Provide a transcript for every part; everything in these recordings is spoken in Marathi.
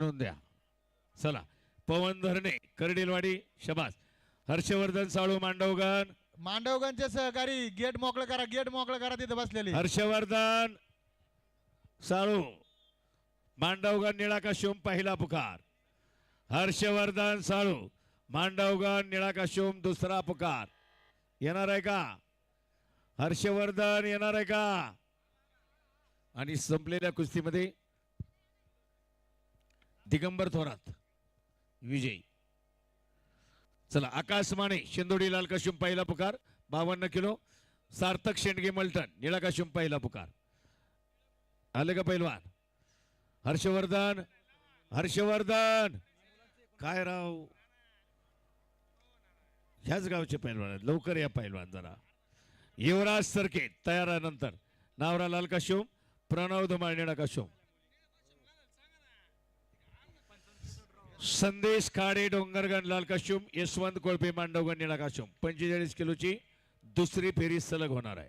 आणून द्या. चला. पवन धरणे करडीलवाडी शबास. हर्षवर्धन साळू मांडवगण. मांडवगणचे सहकारी गेट मोकळं करा गेट मोकळं करा तिथे बसलेली. हर्षवर्धन साळू मांडवगण निळाकाशुम पहिला पुकार. हर्षवर्धन साळू मांडवगण निळाकाशुम दुसरा पुकार. येणार आहे का? हर्षवर्धन येणार आहे का? आणि संपलेल्या कुस्तीमध्ये दिगंबर थोरात विजयी. चला आकाश माने शिंदोडी लाल काशुम पहिला पुकार बावन्न किलो. सार्थक शेंडगे मलटण निळा काशुम पहिला पुकार. आले का पैलवान? हर्षवर्धन हर्षवर्धन! काय राव? ह्याच गावचे पैलवान आहेत. लवकर या पैलवान जरा. युवराज सरके तयारानंतर. नावरा लाल काशुम प्रणव धुमाळ निळा काशुम. संदेश काडे डोंगरगण लाल काशुम यशवंत कोळपे मांडवगण निळा काशुम पंचेचाळीस किलोची दुसरी फेरी सलग होणार आहे.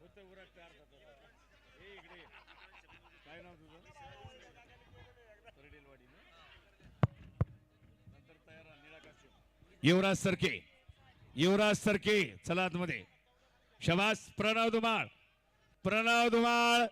होतं उरकतं अर्धा हे इकडे काय नाव तुझं? तरडेलवाडी नंतर तयार राहा, युवराज सरके युवराज सरके चला आतमध्ये. शबास प्रणव धुमाळ प्रणव धुमाळ